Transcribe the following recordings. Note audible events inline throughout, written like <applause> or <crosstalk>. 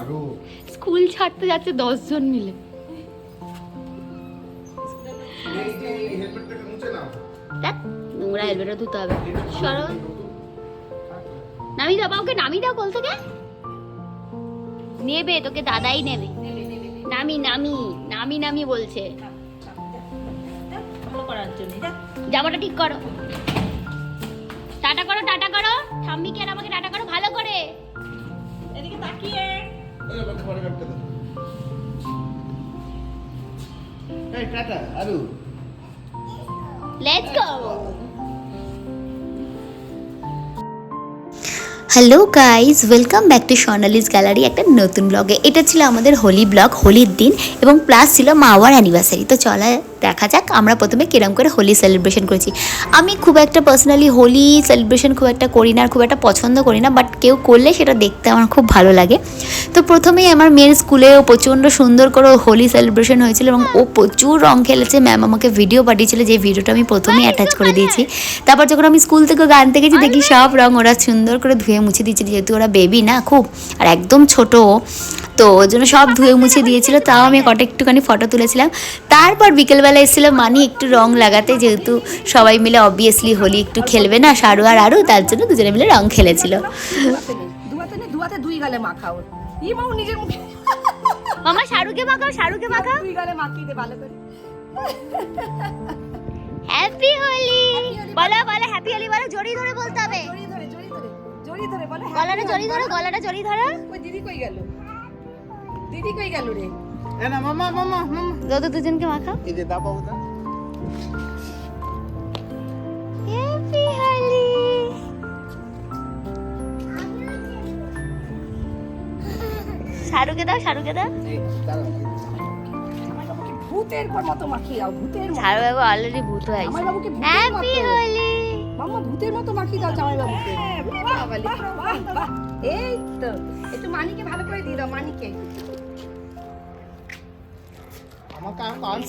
আরও স্কুল ছাড়তে যাচ্ছে দশজন মিলে। নোংরা হেলমেটটা ধুতে হবে। সরো। নামি দাও বা ওকে নামি দাও কোল থেকে নেবে তোকে দাদাই নেবে। নামি নামি নামি নামি বলছে। ভালো করার জন্য যা জামাটা ঠিক করো। টাটা করো টাটা করো। ঠাম্মিকে আর আমাকে টাটা করো ভালো করে। এদিকে তাকিয়ে। Hello guys welcome back to Sonali's gallery একটা নতুন ব্লগে এটা ছিল আমাদের হোলি ব্লগ হোলির দিন, এবং প্লাস ছিল মাওয়ার অ্যানিভার্সারি তো চলা দেখা যাক আমরা প্রথমে কিরম করে হোলি সেলিব্রেশন করেছি। আমি খুব একটা পার্সোনালি হোলি সেলিব্রেশন খুব একটা করি না আর খুব একটা পছন্দ করি না বাট কেউ করলে সেটা দেখতে আমার খুব ভালো লাগে। তো প্রথমেই আমার মেয়ের স্কুলেও প্রচণ্ড সুন্দর করে হোলি সেলিব্রেশন হয়েছিল এবং ও প্রচুর রং খেলেছে। ম্যাম আমাকে ভিডিও পাঠিয়েছিল যে ভিডিওটা আমি প্রথমেই অ্যাটাচ করে দিয়েছি। তারপর যখন আমি স্কুল থেকে গান গেছি দেখি সব রং ওরা সুন্দর করে ধুয়ে মুছে দিয়েছে যেহেতু ওরা বেবি না খুব আর একদম ছোট। তো ওর জন্য সব ধুয়ে মুছে দিয়েছিল তাও আমি কটা একটুখানি ফটো তুলেছিলাম। তারপর বিকেলবেলা এসেছিল মানি একটু রং লাগাতে যেহেতু সবাই মিলে অবভিয়াসলি হোলি একটু খেলবে না সারু আর আরু তার জন্য দুজনে মিলে রং খেলেছিল। দুই গালে মাখাও নিজের মুখে মামা শাহরুখে মাখাও শাহরুখে মাখাও। দুই গালে মাখিয়ে দে ভালো করে। হ্যাপি হোলি বলো। বলো হ্যাপি হোলি বলো জড়িয়ে ধরে বলতে হবে। জড়িয়ে ধরে জড়িয়ে ধরে জড়িয়ে ধরে বলে গলাটা জড়িয়ে ধরো গলাটা জড়িয়ে ধরো। কই দিদি কই গেল? দিদি কই গেল রে? এ না মামা মামা মামা। যত দুজনকে মাখাও এই যে বাবু শাহরুখে দাও শাহরুখে ভূতের পর মতো। মাখিয়ে দাও ভূতের শাহরুখ বাবু অলরেডি ভূত হয়েছে আমার হ্যাপি হোলি মাম্মা ভূতের মতো মাখিয়ে দাও। জামাই বাবুকে বাহ, বাহ, বাহ। এই তো একটু মানিকে ভালো করে দিয়ে দাও মানিকে।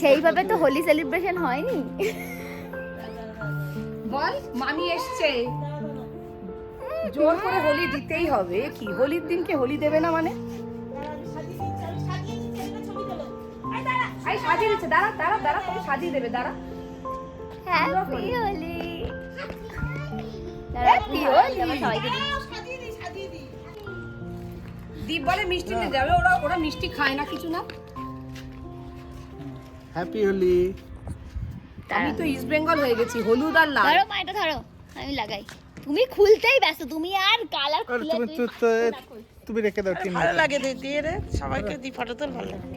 সেইভাবে তো হোলি সেলিব্রেশন হয়নি। বল মামি এসছে। জোর করে হোলি দিতেই হবে কি? হোলির দিনকে হোলি দেবে না মানে? আই সাজিয়ে দিচ্ছে দাঁড়া দাঁড়া দাঁড়া তুমি সাজিয়ে দেবে দাঁড়া। হ্যাপি হোলি। দীপ বলে মিষ্টি নিয়ে যাবে ওরা ওরা মিষ্টি খায় না কিছু না। হ্যাপি হোলি আমি তো ইস্ট বেঙ্গল হয়ে গেছি হলুদ আর লাল। ধরো মা এটা ধরো। আমি লাগাই। তুমি খুলতেই ব্যস্ত তুমি আর কালার খুলে তুমি তুই- তো- তো- তুমি রেখে দাও তিন ভালো লাগে দিয়ে দিয়ে রে সবাইকে দি ফটো তোল ভালো লাগে।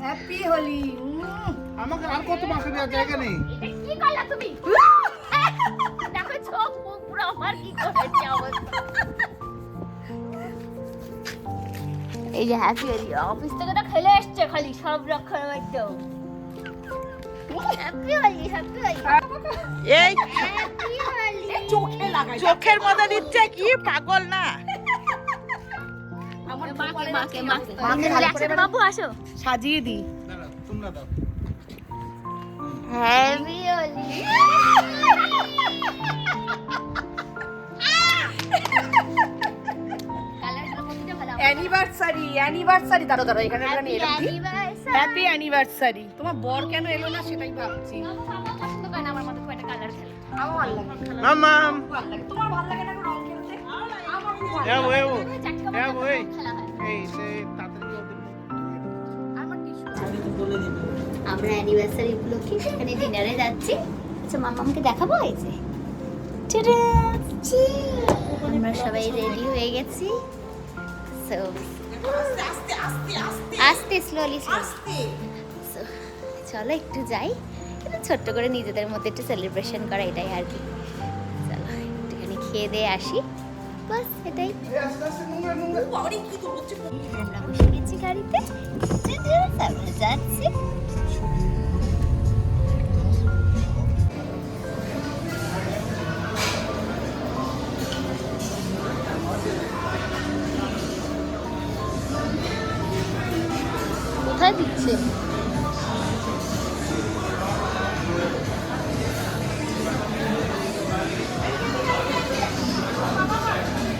হ্যাপি হোলি আমাকে আর কত মাসে দেওয়ার জায়গা নেই? কি করলা তুমি? <laughs> দেখো চোখ মুখ পুরো আমার কি করেছে অবস্থা। এই যে হ্যাপি হোলি অফিস থেকে তো খেলে এসছে খালি সব রক্ষার মধ্যে এই চোখের মধ্যে দিচ্ছে কি? পাগল না। বাবু আসো। সাজিয়ে দিই। তোমরা দাও। হ্যাপি হোলি অ্যানিভার্সারি অ্যানিভার্সারি দাঁড়ো দাঁড়ো এখানে হ্যাপি অ্যানিভার্সারি তোমার বর কেন এলো না সেটাই ভাবছি। আমার তোমার ভালো লাগে না রং খেলতে? এই। সে অ্যানিভার্সারি উপলক্ষে সেখানে ডিনারে যাচ্ছি। আচ্ছা মামা দেখাবো এই যে! আমরা সবাই রেডি হয়ে গেছি। সো আস্তে আস্তে আস্তে আস্তে। স্লোলি আস্তে। চলো একটু যাই। ছোট্ট করে নিজেদের মধ্যে একটু সেলিব্রেশন করা এটাই আর কি। চলো একটুখানি খেয়ে দিয়ে আসি। বাস এটাই। আমরা বসে গেছি গাড়িতে। কোথায় দিচ্ছে?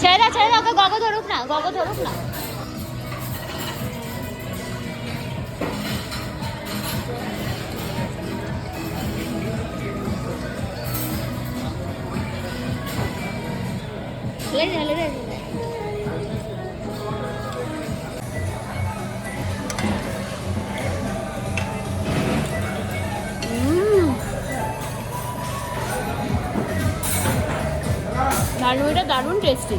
ছেড়ে ছেড়ে ওকে গগ ধরুক না গগ ধরুক না। লেন লেন লেন ঝালমুড়িটা দারুণ টেস্টি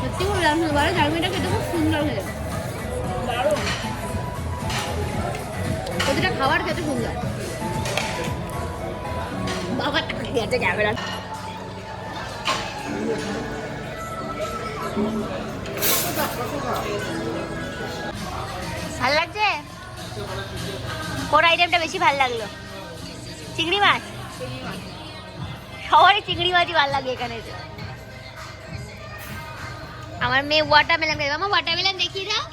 সত্যি খুব বললাম দুবারে ঝালমুড়িটা খেতে খুব সুন্দর খেতে দারুণ। প্রতিটা খাবার খেতে সুন্দর। বাবা খেতে যাবে না ভালো লাগছে? কোন আইটেমটা বেশি ভালো লাগল? চিংড়ি মাছ? সবারই চিংড়ি মাছই ভালো লাগে এখানে। আমার মেয়ে ওয়াটারমেলন খাবে আমার ওয়াটারমেলন দেখিয়ে দাও।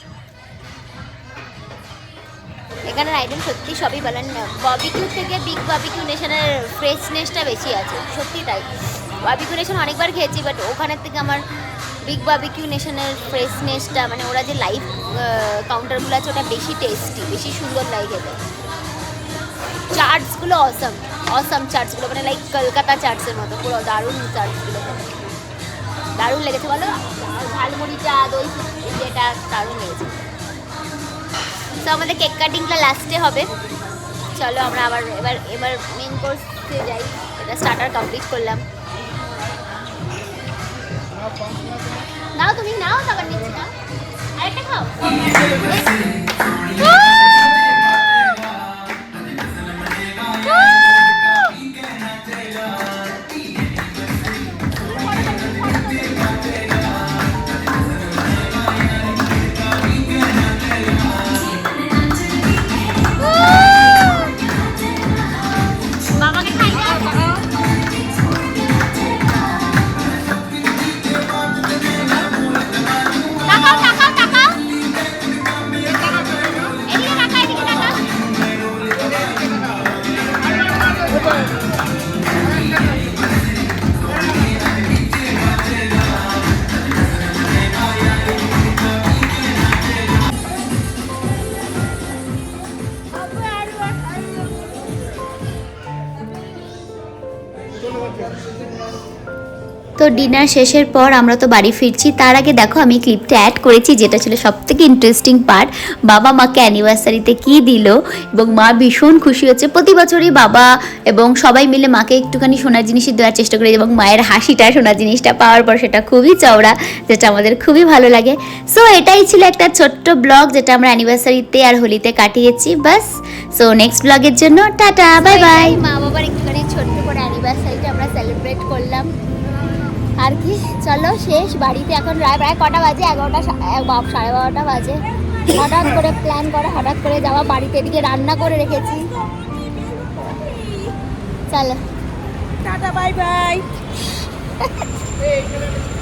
এখানের আইটেম সত্যি সবই বলেন ববিকিউ থেকে বিগ ববিকিউ নেশনের ফ্রেশনেসটা বেশি আছে, সত্যি তাই। ববিকিউ নেশন অনেকবার খেয়েছি বাট ওখানের থেকে আমার বিগ বাবিকিউ নেশনের ফ্রেশনেসটা মানে ওরা যে লাইভ কাউন্টারগুলো আছে, ওটা বেশি টেস্টি বেশি সুন্দর লাগে খেতে। চার্টসগুলো অসম অসম চার্টসগুলো মানে লাইক কলকাতা চার্টসের মতো পুরো দারুণ চার্টসগুলো খেতে দারুণ লেগেছে বলো? ঝালমুড়িটা দই যেটা দারুণ লেগেছে। তো আমাদের কেক কাটিংটা লাস্টে হবে। চলো আমরা আবার এবার এবার মেন কোর্সে যাই। এটা স্টার্টার কমপ্লিট করলাম। নাও তুমি নাও তারপর নিচ্ছি নাও। আরেকটা খাও। তো ডিনার শেষের পর আমরা তো বাড়ি ফিরছি। তার আগে দেখো আমি ক্লিপটা অ্যাড করেছি যেটা ছিল সব থেকে ইন্টারেস্টিং পার্ট বাবা মাকে অ্যানিভার্সারিতে কি দিল এবং মা ভীষণ খুশি হচ্ছে। প্রতি বছরই বাবা এবং সবাই মিলে মাকে একটুখানি সোনার জিনিসই দেওয়ার চেষ্টা করে এবং মায়ের হাসিটা সোনার জিনিসটা পাওয়ার পর সেটা খুবই চওড়া যেটা আমাদের খুবই ভালো লাগে। সো এটাই ছিল একটা ছোট্ট ব্লগ যেটা আমরা অ্যানিভার্সারিতে আর হোলিতে কাটিয়েছি বাস সো নেক্সট ব্লগের জন্য টাটা বাই বাই মা বাবার একটুখানি ছোট্ট করে অ্যানিভার্সারিটা আর কি চলো শেষ বাড়িতে এখন প্রায় প্রায় কটা বাজে এগারোটা সাড়ে বারোটা বাজে। হঠাৎ করে প্ল্যান করা হঠাৎ করে যাওয়া বাড়িতে এদিকে রান্না করে রেখেছি। চলো। Tata bye bye. <laughs>